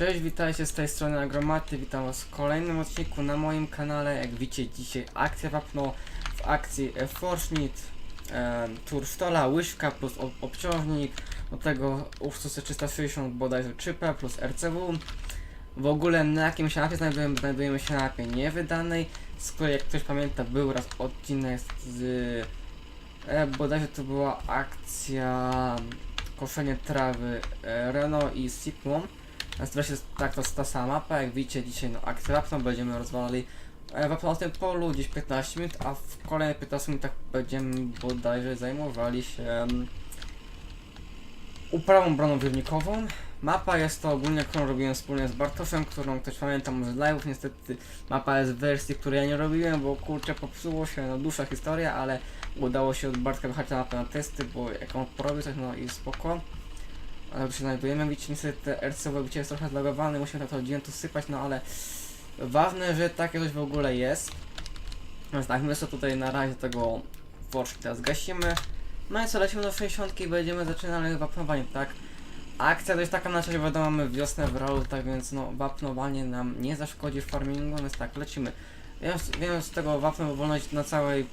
Cześć, witajcie z tej strony Agromaty, witam was w kolejnym odcinku na moim kanale. Jak widzicie dzisiaj akcja wapno w akcji e, Forschnitt, e, tur stola, łyżka plus ob obciążnik, do tego Ursusy 360 bodajże 3P plus RCW. W ogóle na jakim się mapie znajdujemy? Znajdujemy się na mapie niewydanej, z której jak ktoś pamięta był raz odcinek z... E, bodajże to była akcja koszenie trawy e, Renault i Sigmą. Nazywa się tak to jest ta sama mapa, jak widzicie dzisiaj no wapno będziemy rozwalali e, wapno na tym polu gdzieś 15 minut, a w kolejnych 15 minutach będziemy bodajże zajmowali się em, uprawą broną wirnikową. Mapa jest to ogólnie, którą robiłem wspólnie z Bartoszem, którą ktoś pamięta może z live'ów, niestety mapa jest w wersji, której ja nie robiłem, bo kurczę popsuło się, no dłuższa historia, ale udało się od Bartka wychać na mapę na testy, bo jak on porobił coś, no i spoko. Ale znajdujemy, widzicie, niestety te RCW widzicie, jest trochę zlogowany, musimy to oddzielnie tu sypać, no ale ważne, że takie coś w ogóle jest. Więc tak, my sobie tutaj na razie tego worszki teraz gasimy. No i co, lecimy do 60 i będziemy zaczynali wapnowanie, tak? Akcja jest taka na razie wiadomo, mamy wiosnę w rolu, tak więc no wapnowanie nam nie zaszkodzi w farmingu, więc tak, lecimy. Wiem, wiem z tego wapno wolność na całej,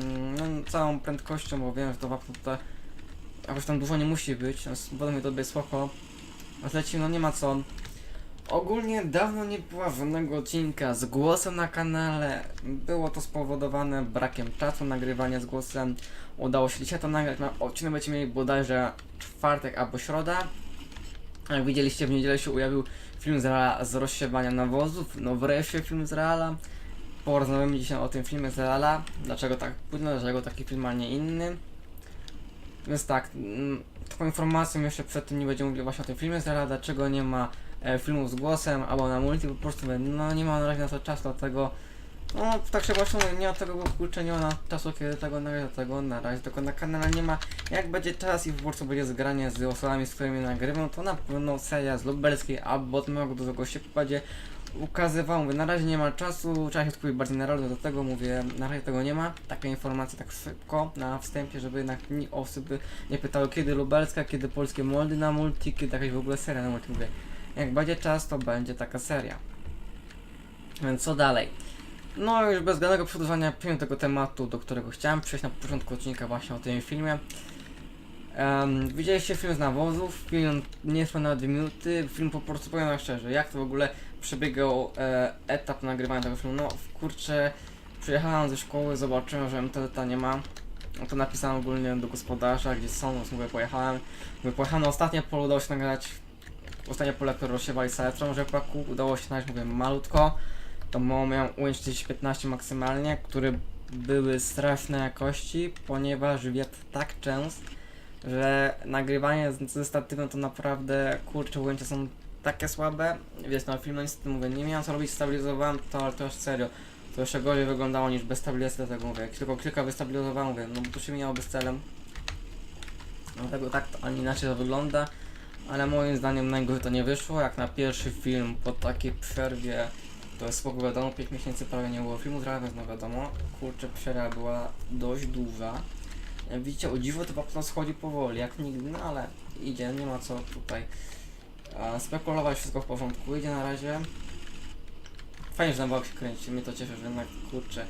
mm, no, całą prędkością, bo wiem, że to wapno tutaj jakoś tam dużo nie musi być, wodą mi to będzie spoko. A lecimy, no nie ma co. Ogólnie dawno nie było żadnego odcinka z głosem na kanale. Było to spowodowane brakiem czasu nagrywania z głosem. Udało się dzisiaj to nagrać. Na odcinek będziemy mieli bodajże czwartek albo środa. Jak widzieliście w niedzielę się ujawił film z, Reala z rozsiewania nawozów. No wreszcie film z Reala. Porozmawiamy dzisiaj o tym filmie z Reala. Dlaczego tak późno, dlaczego taki film, a nie inny. Więc tak, mm, taką informacją jeszcze przed tym nie będziemy mówili właśnie o tym filmie z Reala, dlaczego nie ma e, filmów z głosem, albo na multi, po prostu no nie ma na razie na to czasu, dlatego no tak się właśnie nie ma tego, kurczę nie ma czasu, kiedy tego na razie, tego na razie, tylko na kanale nie ma, jak będzie czas i po prostu będzie zgranie z osobami, z którymi nagrywam, to na pewno seria z lubelskiej, albo od mojego dużego się będzie ukazywał, mówię, na razie nie ma czasu, trzeba się skupić bardziej na rolu, do tego mówię, na razie tego nie ma, takie informacje tak szybko, na wstępie, żeby jednak osoby nie pytały kiedy lubelska, kiedy polskie moldy na multi, kiedy jakaś w ogóle seria na multi, mówię, jak będzie czas, to będzie taka seria. Więc co dalej? No już bez zbędnego przedłużania powiem tego tematu, do którego chciałem przejść na początku odcinka właśnie o tym filmie. Um, widzieliście film z nawozów, film nie trwa nawet dwie minuty, film po prostu powiem szczerze, jak to w ogóle przebiegał e, etap nagrywania tego filmu, no kurczę, przyjechałem ze szkoły, zobaczyłem, że MTT nie ma, no to napisałem ogólnie do gospodarza, gdzie są, więc mówię, pojechałem, mówię, pojechałem na ostatnie pole, udało się nagrać. Ostatnie pole, które rozsiewali seletrą rzepaku, udało się znaleźć, mówię, malutko, to miałem gdzieś 15 maksymalnie, które były strasznej jakości, ponieważ wiatr tak częst, że nagrywanie ze statywem to naprawdę, kurczę, ujęcia są takie słabe, wiesz, na film, no niestety mówię, nie miałem co robić, stabilizowałem to, ale to już serio, to jeszcze gorzej wyglądało niż bez stabilizacji, dlatego mówię, jak tylko kilka wystabilizowałem, mówię, no bo to się miało bez celem, dlatego tak a nie inaczej to wygląda, ale moim zdaniem najgorzej to nie wyszło, jak na pierwszy film po takiej przerwie, to jest spoko wiadomo, 5 miesięcy prawie nie było filmu, teraz no wiadomo, kurczę, przerwa była dość duża, widzicie, o dziwo to wapno schodzi powoli, jak nigdy, no ale idzie, nie ma co tutaj spekulować, wszystko w porządku, idzie na razie. Fajnie, że na się kręci, mnie to cieszy, że jednak, kurczę,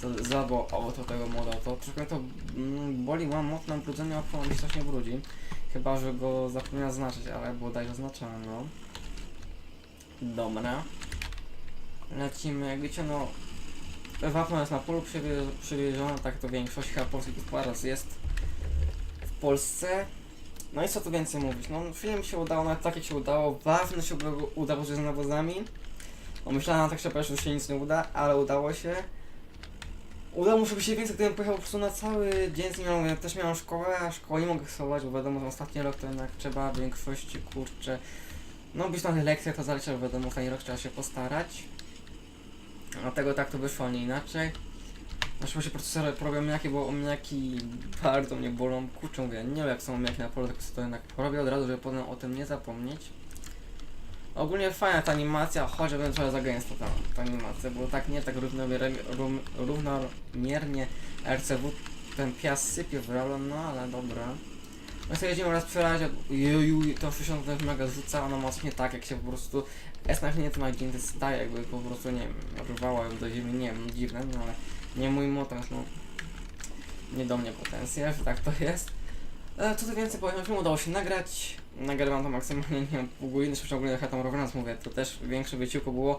za- zadbał o to tego moda, to trochę to mm, boli, mam mocno brudzenie, a mi strasznie brudzi. Chyba, że go zapomniałem zaznaczyć, ale bodajże zaznaczałem, no. Dobra. Lecimy, jak wiecie, no Wapno jest na polu przywie- przywiezione, tak to większość chyba polskich gospodarstw jest w Polsce. No i co tu więcej mówić, no film się udało, nawet tak jak się udało, ważne się udało, się z nawozami. No myślałem tak szybko, że się nic nie uda, ale udało się. Udało mu się więcej, gdybym pojechał po prostu na cały dzień z nim, ja też miałem szkołę, a szkoły nie mogę schować, bo wiadomo, że ostatni rok to jednak trzeba w większości, kurczę, no być na tych lekcjach to zależy, ale wiadomo, ostatni rok trzeba się postarać. Dlatego tak to wyszło, nie inaczej. Znaczy się procesory porobią jakie, bo omniaki bardzo mnie bolą. Kurczę mówię, nie wiem jak są omniaki na polu, tylko sobie to jednak porobię od razu, żeby potem o tym nie zapomnieć. Ogólnie fajna ta animacja, chociaż trochę za gęsto ta, ta animacja, bo tak nie tak równomiernie, równomiernie RCW ten pias sypie w rolę, no ale dobra. No sobie jedziemy raz przelać, joju, to 60 to mega rzuca, ona mocno nie tak, jak się po prostu S na chwilę to na staje, jakby po prostu, nie wiem, rwała ją do ziemi, nie wiem, dziwne, no ale nie mój motor, no nie do mnie potencjał, że tak to jest. E, co tu więcej powiem, film udało się nagrać, nagrywam to maksymalnie, nie wiem, pół godziny, czy ogólnie jak ja tam robiąc mówię, to też większe wysiłku było.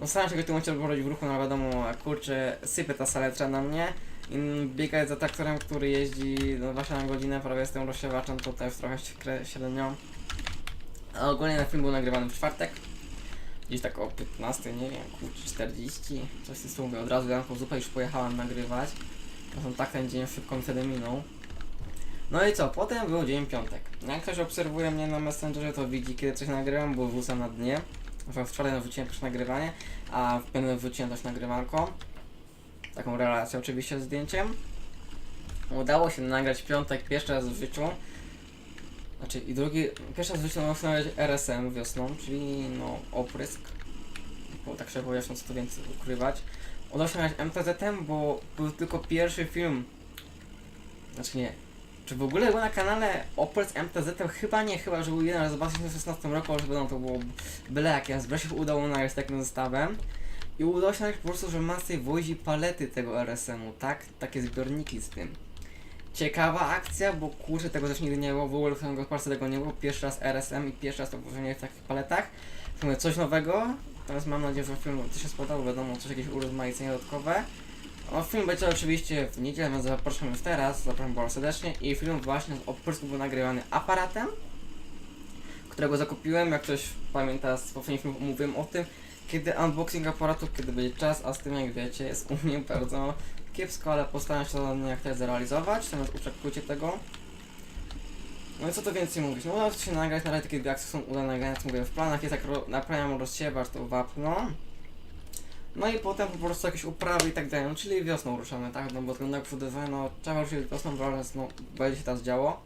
No staram się go w tym momencie robić w ruchu, no wiadomo, kurczę, sypie ta saletra na mnie. I biegać za traktorem, który jeździ no właśnie na godzinę prawie z tym rozsiewaczem, to też trochę się średnio. A ogólnie ten film był nagrywany w czwartek. Gdzieś tak o 15, nie wiem, kurczę, 40, coś z mówię. Od razu Janką zupę już pojechałem nagrywać. No tak ten dzień szybko mi wtedy minął. No i co, potem był dzień piątek. Jak ktoś obserwuje mnie na Messengerze, to widzi kiedy coś nagrywam, bo wrzucam na dnie. Że w czwartek wrzuciłem też nagrywanie, a w piątek wrzuciłem też nagrywanko. Taką relację oczywiście z zdjęciem. Udało się nagrać piątek pierwszy raz w życiu. Znaczy i drugi, udało się nagrać RSM wiosną, czyli no oprysk. Bo tak się wyjaśnię co tu więcej ukrywać. Udało się MTZ-em, bo był tylko pierwszy film. Znaczy nie. Czy w ogóle był na kanale oprysk MTZ-em? Chyba nie, chyba że był jeden raz w 2016 roku, ale no to było byle jak. Ja się udało nagrać takim zestawem. I udało się po prostu, że Masej wozi palety tego RSM-u, tak? Takie zbiorniki z tym. Ciekawa akcja, bo kurczę tego też nigdy nie było, w ogóle w samego tego nie było. Pierwszy raz RSM i pierwszy raz to wożenie w takich paletach. Mówię, coś nowego. Teraz mam nadzieję, że film Ci się spodobał, wiadomo, coś jakieś urozmaicenie dodatkowe. O, film będzie oczywiście w niedzielę, więc zapraszam już teraz, zapraszam bardzo serdecznie. I film właśnie z oprsku był nagrywany aparatem, którego zakupiłem, jak ktoś pamięta z poprzednich filmów mówiłem o tym, kiedy unboxing aparatu, kiedy będzie czas, a z tym jak wiecie jest u mnie bardzo kiepsko, ale postaram się to jak teraz zrealizować, natomiast oczekujcie tego. No i co to więcej mówić, no udało się nagrać, na razie takie akcje są udane jak mówię, w planach jest jak ro, naprawiam rozsiewacz, to wapno. No i potem po prostu jakieś uprawy i tak dalej, no czyli wiosną ruszamy, tak, no bo jak przodowałem, no trzeba ruszyć wiosną, bo no będzie się teraz działo.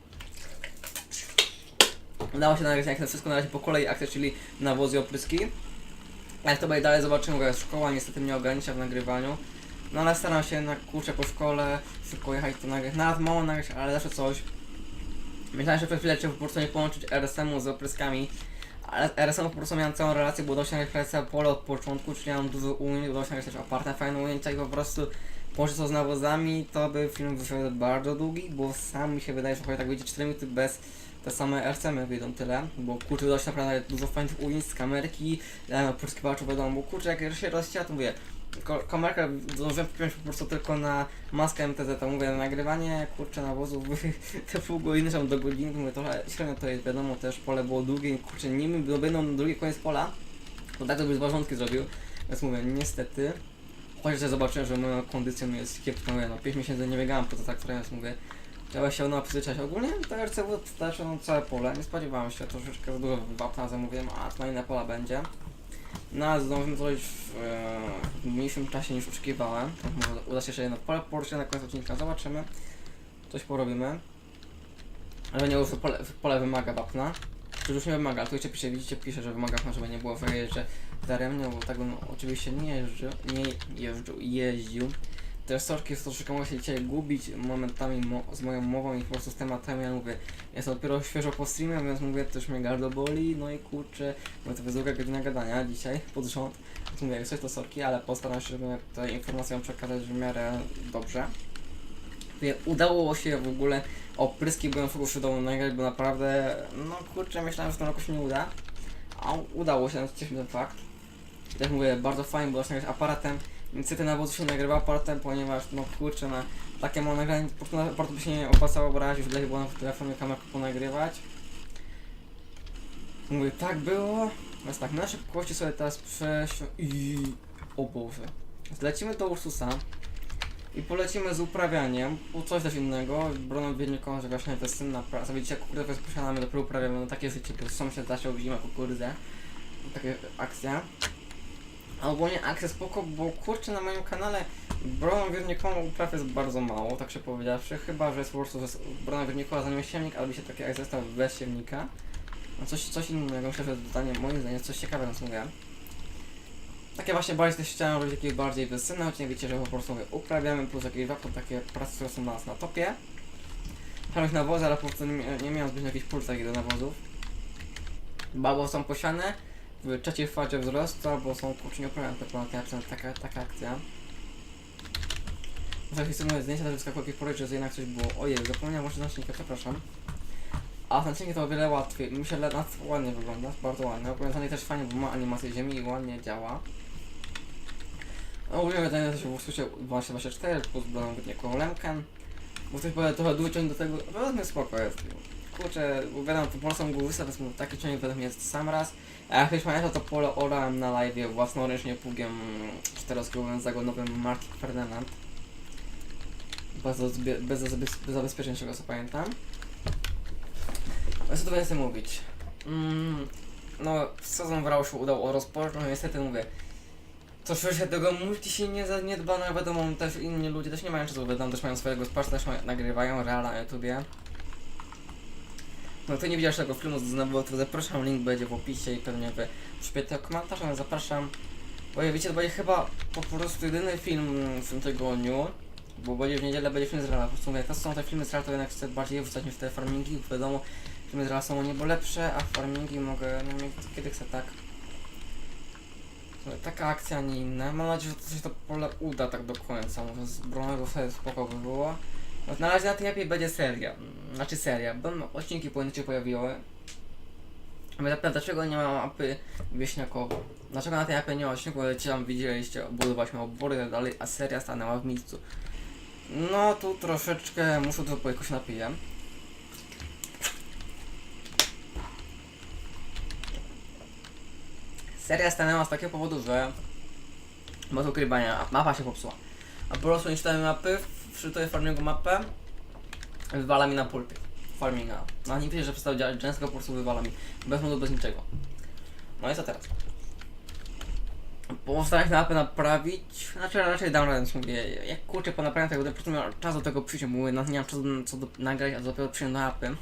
Udało się nagrać jak na wszystko na razie po kolei akcje, czyli nawozy opryski. Jak to będzie dalej zobaczymy, bo szkoła niestety mnie ogranicza w nagrywaniu. No ale staram się na kurczę po szkole szybko jechać to nagrać. Nawet mało nagrać, ale zawsze coś. Myślałem, że przez chwilę cię po prostu nie połączyć RSM-u z opryskami. Ale RSM po prostu miałem całą relację, bo udało się pole od początku, czyli mam dużo ujęć, udało się nagrać też aparte fajne ujęcia i po prostu połączyć to z nawozami, to by film wyszedł bardzo długi, bo sam mi się wydaje, że tak wyjdzie 4 minuty bez te same RCM wyjdą tyle, bo kurczę udało naprawdę dużo fajnych ujęć z kamerki, poszukiwaczu wiadomo, bo kurczę jak się rozsiadł, mówię, ko- kamerkę zdążyłem wpiąć po prostu tylko na maskę MTZ, to mówię, nagrywanie kurczę nawozów te pół godziny, że do godziny, mówię, trochę średnio to jest, wiadomo, też pole było długie, kurczę, nim będą na drugi koniec pola, to tak to by z zrobił, więc mówię, niestety, chociaż zobaczyłem, że moja kondycja jest kiepska, mówię, no 5 miesięcy nie biegałem po to tak, więc mówię, Trzeba się ona przyzwyczaić. Ogólnie to RCW starczy no, całe pole. Nie spodziewałem się, troszeczkę za dużo wapna zamówiłem, a to inne pola będzie. No zrobić w, e, w mniejszym czasie niż oczekiwałem. Tak, może uda się jeszcze jedno pole poruczyć na koniec odcinka. Zobaczymy. Coś porobimy. Ale nie, już pole, pole wymaga wapna. Czy już nie wymaga, tu jeszcze pisze, widzicie, pisze, że wymaga wapna, żeby nie było wyjeżdżę daremnie, bo tak bym oczywiście nie jeżdżył, nie jeździł. Te sorki jest troszeczkę mogę się dzisiaj gubić momentami mo z moją mową i po prostu z tematami, ja mówię, jestem dopiero świeżo po streamie, więc mówię, też mnie gardło boli, no i kurczę, bo to jest druga godzina gadania dzisiaj, pod rząd, więc mówię, jak coś to sorki, ale postaram się, żeby te informacje wam przekazać w miarę dobrze. Mówię, Udało się w ogóle opryski byłem w udało nagrać, bo naprawdę, no kurczę, myślałem, że w tym roku się nie uda, a udało się, cieszy mnie ten fakt. I tak mówię, bardzo fajnie było nagrać aparatem, Niestety na wozu się nagrywa aparatem, ponieważ no kurczę na takie małe nagranie po prostu na aparatu by się nie opłacało, bo raz już lepiej było na telefonie kamerkę ponagrywać. Mówię, tak było. Więc tak, na szybkości sobie teraz przejść i... O Boże. Zlecimy do Ursusa i polecimy z uprawianiem, u coś też innego, broną wierniką, że właśnie to jest synna praca. Widzicie, kukurydzę jest posiadamy, dopiero uprawiamy, no takie życie, bo sąsiad zasiał zimę kukurydzę. Takie akcja. A ogólnie akcja spoko, bo kurczę na moim kanale broną wiernikową upraw jest bardzo mało, tak się powiedziawszy. Chyba, że jest po prostu że jest brona wiernikowa za siewnik, albo się takie jak zestaw bez siewnika. No coś, coś innego, myślę, że zdanie, moim zdaniem jest coś ciekawego, więc mówię. Takie właśnie bardziej też chciałem robić jakieś bardziej choć nie wiecie, że po prostu mówię, uprawiamy plus jakieś wapno, takie prace, które są na nas na topie. Chciałem nawozy, ale po prostu nie, nie miałem zbyt jakichś pól takich do nawozów. Bo albo są posiane w trzeciej fazie wzrostu, albo są nieoprawne ponad taka, taka akcja. Muszę chcę moje zdjęcia, też wyskakują jakieś pory, że jednak coś było. Ojej, zapomniałem może znacznika, przepraszam. A znaczniki to o wiele łatwiej. Mi się le- nad- ładnie wygląda, bardzo ładnie. Opowiadanie też fajnie, bo ma animację ziemi i ładnie działa. Ogólnie wydanie też w skrócie 1224 plus jako lemken. Bo ktoś powie trochę dłużej ciąg do tego, według mnie spoko jest. Kurczę, wiadomo, to polską głowysę, więc mówię, taki ciągnik według mnie jest sam raz. A jak ktoś pamięta, to pole orałem na live własnoręcznie pługiem czteroskobowym zagonowym Marki Ferdynand. Bez, bez, bez zabezpieczeń, czego co pamiętam. Co tu więcej mówić? Mm, no, sezon Wrał się udało rozpocząć, no niestety mówię. Troszeczkę tego multi się nie zaniedbano, no wiadomo, też inni ludzie też nie mają czasu, wiadomo, też mają swojego spacza, też nagrywają reala na YouTubie. No, kto nie widział tego filmu znowu, to zapraszam, link będzie w opisie i pewnie w przypiętym komentarzu, ale zapraszam. Bo ja wiecie, to będzie chyba po prostu jedyny film w tym tygodniu, bo będzie w niedzielę będzie film z Reala. Po prostu mówię, to są te filmy z Reala, to jednak chcę bardziej wrzucać niż te farmingi, bo wiadomo, filmy z Reala są niebo lepsze, a farmingi mogę, no kiedy chcę tak. Taka akcja, nie inna. Mam nadzieję, że to się to pole uda tak do końca. Może z Bronego sobie spoko by było. No, na razie na będzie seria. Mm, Znaczy seria. Będą odcinki powinny się pojawiły. Ale zapytam, dlaczego nie ma mapy wieśniakowo? Dlaczego na tej mapie nie ma odcinku, ale ci tam widzieliście, budowaliśmy obory tak dalej, a seria stanęła w miejscu. No tu troszeczkę muszę to jakoś napiję. Seria stanęła z takiego powodu, że bez ukrywania mapa się popsuła. A po prostu nie czytałem mapy, wczytuję farmingu mapę, wywala mi na pulpie farminga. No nie wiecie, że przestał działać Jenska, po prostu wywala mi. Bez modu, bez niczego. No i co teraz? Postaram się mapę naprawić, znaczy raczej dam radę, mówię, jak kurczę po naprawieniu tego, po prostu miałem czas do tego przyjść, mówię, no, nie mam czasu co do, nagrać, a dopiero przyjdę do mapy.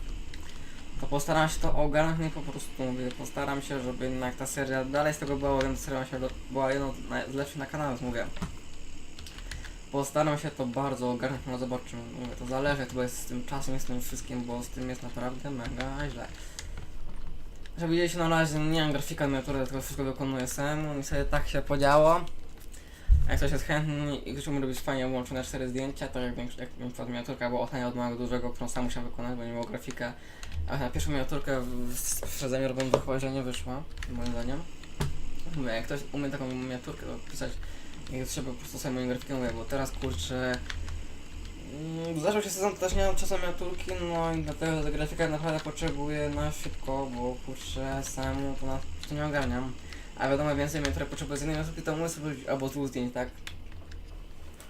To postaram się to ogarnąć, no i po prostu mówię, postaram się, żeby jednak ta seria dalej z tego była, więc seria się była jedną z lepszych na kanale, mówię. Postaram się to bardzo ogarnąć, no zobaczymy. Mówię, to zależy chyba jest z tym czasem, jest z tym wszystkim, bo z tym jest naprawdę mega źle. Że widzieliście na razie, nie mam grafika miniatury, tylko wszystko wykonuję sam i sobie tak się podziało. Jak ktoś jest chętny i ktoś umie robić fajnie łączone cztery zdjęcia, to jak, większość- jak na miniaturka była tania od małego dużego, którą sam musiałem wykonać, bo nie było grafika. A na pierwszą miniaturkę w- z mnie robią chyba, że nie wyszła, moim zdaniem. Mówię, jak ktoś umie taką miniaturkę pisać, jak trzeba po prostu moją grafikę mówię, bo teraz kurczę... mm, Zaczął się sezon, to też nie mam czasu na miniaturki, no i dlatego ta grafika naprawdę potrzebuję na szybko, bo kurczę samemu to na to nie ogarniam. A wiadomo, więcej miniaturek potrzebuję z jednej miniaturki, to muszę sobie albo z dwóch zdjęć, tak?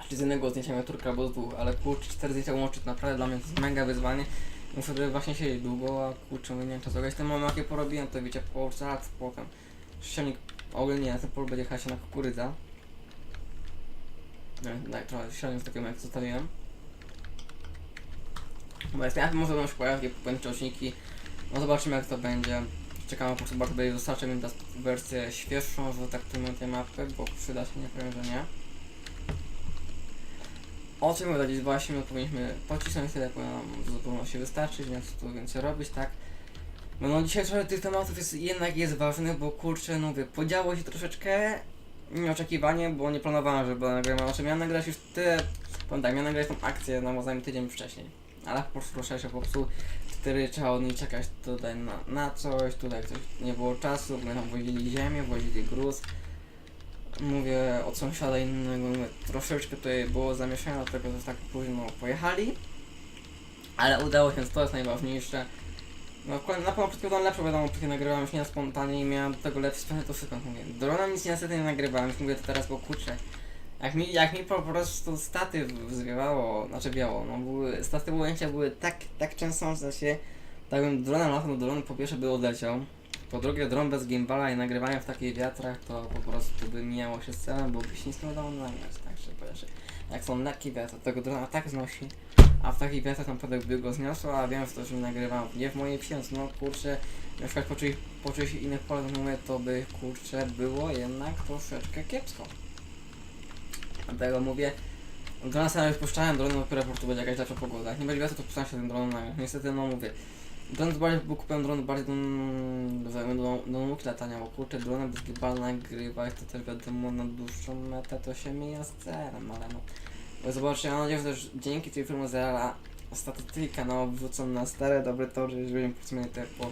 Czy z jednego zdjęcia miniaturka, albo z dwóch, ale kurczę, cztery zdjęcia łączyć naprawdę dla mnie to jest mega wyzwanie. Muszę sobie właśnie siedzieć długo, a kurczę, nie wiem czasowego. Jestem mam jakie porobiłem, to wiecie, po lat potem. Silnik, ogólnie na ten polu będzie jechać na kukurydza. Tak, trochę silnik takiego jak zostawiłem. Bo jest, ja może będą się pojawić pojedyncze odcinki. No zobaczymy jak to będzie. Czekamy po prostu bardzo będzie dostarczy mi wersję świeższą, że tak powiem tej mapy, bo przyda się, nie powiem, że nie. O czym mówić, właśnie my powinniśmy pocisnąć tyle, powinno nam w zupełności wystarczyć, nie chcę tu więcej robić, tak? No, no dzisiaj trochę tych tematów jest, jednak jest ważnych, bo kurczę, no mówię, podziało się troszeczkę nieoczekiwanie, bo nie planowałem, żeby nagrać, znaczy miałem nagrać już tyle, pamiętaj, miałem nagrać tą akcję na mozaim tydzień wcześniej, ale po prostu proszę się po prostu wtedy trzeba od niej czekać tutaj na, na coś, tutaj coś, nie było czasu, my tam wozili ziemię, wozili gruz, mówię od sąsiada innego, mówię, troszeczkę tutaj było zamieszania, dlatego że tak późno pojechali, ale udało się, to jest najważniejsze. No na pewno przed lepsze wiadomo, kiedy nagrywałem już nie na spontanie i miałem do tego lepszy sprzęt, to wszystko mówię. Dronem nic niestety nie nagrywałem, już mówię to teraz, bo kurczę. Jak mi, jak mi po prostu staty zwiewało, znaczy biało, no były, staty ujęcia były tak, tak często, że się, tak bym dronem latał, no dron po pierwsze by odleciał, po drugie dron bez gimbala i nagrywanie w takich wiatrach, to po prostu by mijało się z celem, bo by się nic nie udało nagrać, tak się powierzy. Jak są lekkie wiatry, tego drona tak znosi, a w takich wiatrach naprawdę by go zniosło, a wiem, że to, że nagrywam nie w mojej więc no kurczę, na przykład po czyichś, innych polach mówię, to by kurczę było jednak troszeczkę kiepsko. Dlatego mówię, Drona sobie już puszczałem, drony dopiero po będzie jakaś lepsza pogoda. Nie będzie wiatru, to puszczam się ten dron na Niestety, no mówię. Dron bardziej, bo kupiłem dron bardziej do, do, do, do nauki latania, bo kurczę, drony bez gibala nagrywa, jest to też wiadomo na dłuższą metę, to się mija z celem, ale no. Zobaczcie, ja mam nadzieję, że też dzięki tej filmu Zera statystyki kanału wrzucą na stare, dobre tory, żeby po prostu mieli te po,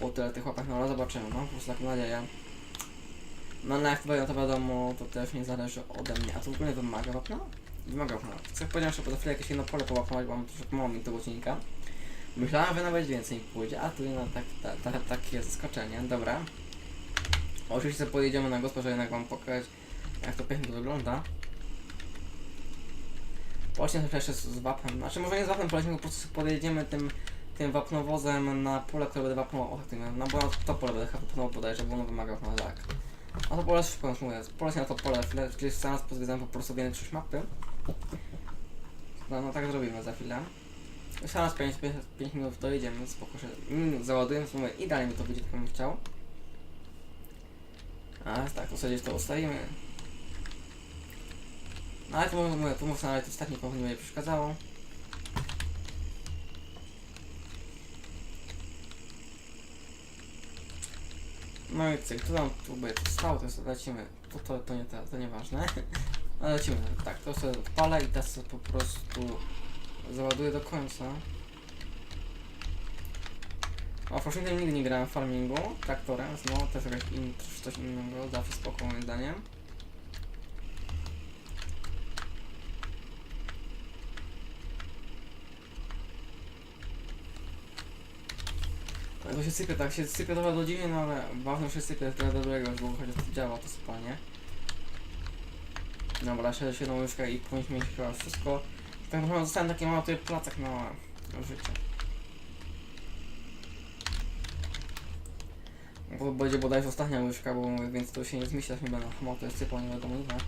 po tyle tych łapach, no ale zobaczymy, no, po prostu taką nadzieję. No ale jak to to wiadomo, to też nie zależy ode mnie, a to w ogóle wymaga wapna? Wymaga wapna. Chcę powiedzieć, że po chwilę jakieś jedno pole powapnować, bo mam troszkę mało mi tego odcinka. Myślałem, że nawet więcej pójdzie, a tu no, tak, ta, ta, takie zaskoczenie, dobra. Oczywiście pojedziemy na żeby jednak wam pokazać, jak to pięknie wygląda. Polecimy jeszcze z, wapnem, znaczy może nie z wapnem, polecimy po prostu podjedziemy tym, tym wapnowozem na pole, które będę wapnował, o tak, tym, no bo na to pole będę wapnował bodajże, bo ono wymaga wapna, tak. A to pole szybko już mówię, polecimy na to pole, gdzieś zaraz pozwiedzamy po prostu większość mapy. No, no tak zrobimy za chwilę. Już zaraz 5, 5, 5 minut dojedziemy, spoko, że minut załadujemy, to mówię, idealnie mi to wyjdzie, tak bym chciał. Ale tak, to sobie to ustawimy. No ale to mówię, tu mówię, nawet ostatni pomysł nie będzie przeszkadzało. No i cyk, tu nam tu by to stało, to sobie lecimy. To, to, to nie to, to nieważne. Ale lecimy, tak, to sobie odpalę i teraz sobie po prostu załaduję do końca. O, Fortnite nigdy nie grałem w farmingu, traktorem, no to jest jakaś in, coś innego, zawsze spoko moim zdaniem. To się sypie, tak się sypie trochę do dziwnie, no ale ważne, się sypie tyle dobrego, bo chociaż to działa to spanie. Dobra, siedzę się na łyżkę i powinniśmy mieć chyba wszystko. Tak naprawdę zostałem taki mały tutaj placek na, życie. Bo będzie bodajże ostatnia łyżka, bo więc to się nie zmieści, nie będę hamał, to jest sypał, nie wiadomo ile.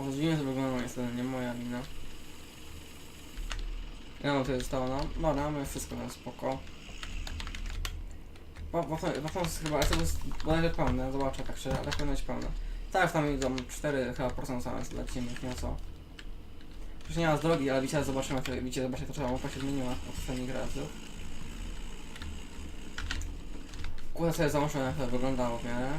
O, dziwnie to wygląda niestety, nie moja wina. Ja no to jest stało, no. Dobra, mamy wszystko na spoko. Wapno jest chyba, to jest bodajże pełne, zobaczę tak szczerze, ale powinno być pełne. Tak, tam idą 4 chyba procent same lecimy, nie co. Już nie ma z drogi, ale widzicie, zobaczymy, to, widzicie, zobaczcie, to trzeba mapa się zmieniła od ostatnich razów. Kurde sobie załączę, jak to wyglądało w miarę.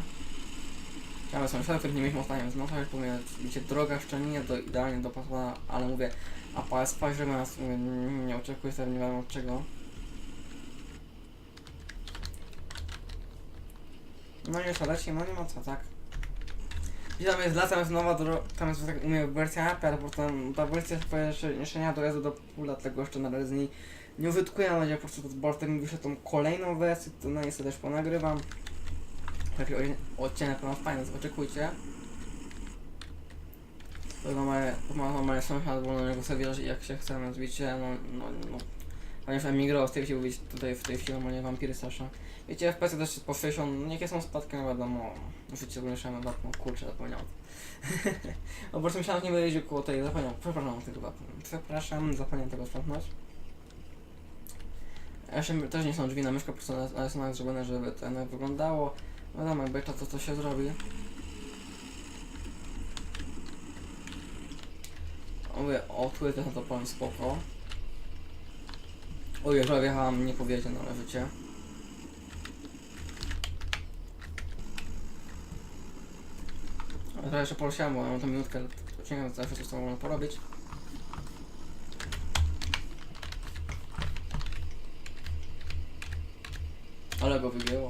Chciałem sąsiadów, których nie mieliśmy ostatnio, no to jak powiem, widzicie, droga jeszcze nie do, idealnie dopasowana, ale mówię, a po spojrzy nas, mówię, nie, oczekuję sobie, nie wiem od czego. No nie co, leci, no nie ma co, tak. I tam jest latem, jest nowa, tam jest tak, u mnie wersja API, ale po prostu ta wersja jeszcze, dojazdu do pół lat, tego jeszcze na razie z niej nie użytkuję, mam nadzieję po prostu Boltek mi wyszedł tą kolejną wersję, to na niej sobie też ponagrywam. Taki odcinek no fajny, oczekujcie. Ma normalnie sąsiad, bo na niego sobie wierzy jak się chce, więc widzicie, no, no, no. Ponieważ emigrował z tej wsi, widzicie, tutaj w tej wsi normalnie wampiry straszne. Wiecie, FPS też po 60, no jakie są spadki, no wiadomo, życie zmniejszamy wapno, kurczę, zapomniałem. no po prostu myślałem, że nie będę jeździł koło tej, zapomniałem, przepraszam tego wapna, przepraszam, zapomniałem tego sprawność. Jeszcze też nie są drzwi na myszkę, po prostu one- są tak zrobione, żeby to wyglądało. Wiadomo, jakby to, to, to się zrobi. Mówię, o, tu jest na to powiem spoko. O, jeżeli wjechałam, nie powiecie, no ale życie. Teraz jeszcze poleciałem, bo mam tą minutkę więc zawsze coś tam można porobić. Ale go wygięło,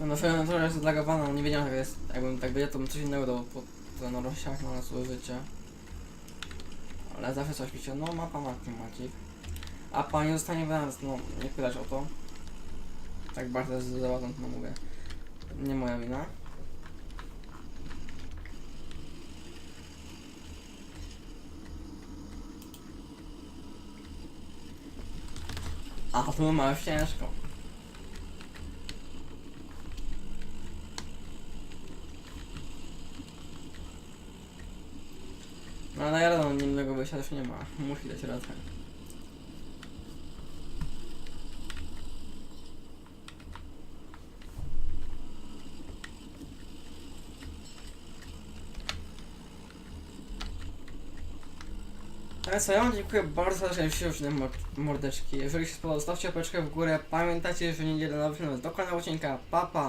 No na pewno trochę jest zlagowana, nie wiedziałem jak jest, jakbym tak wiedział to bym coś innego dał, bo to no rozsiach na swoje życie. Ale zawsze coś pisze, no mapa ma klimacik. A pani zostanie wydana, no nie pytać o to. Tak bardzo zdecydował, no mówię. Nie moja wina. A tu już ciężko. siarz nie ma. Musi dać radę. Państwa, ja wam dziękuję bardzo, że się już mordeczki. Jeżeli się spodobał, zostawcie łapeczkę w górę. Pamiętajcie, że niedziela nowy film do kanału odcinka. Pa, pa!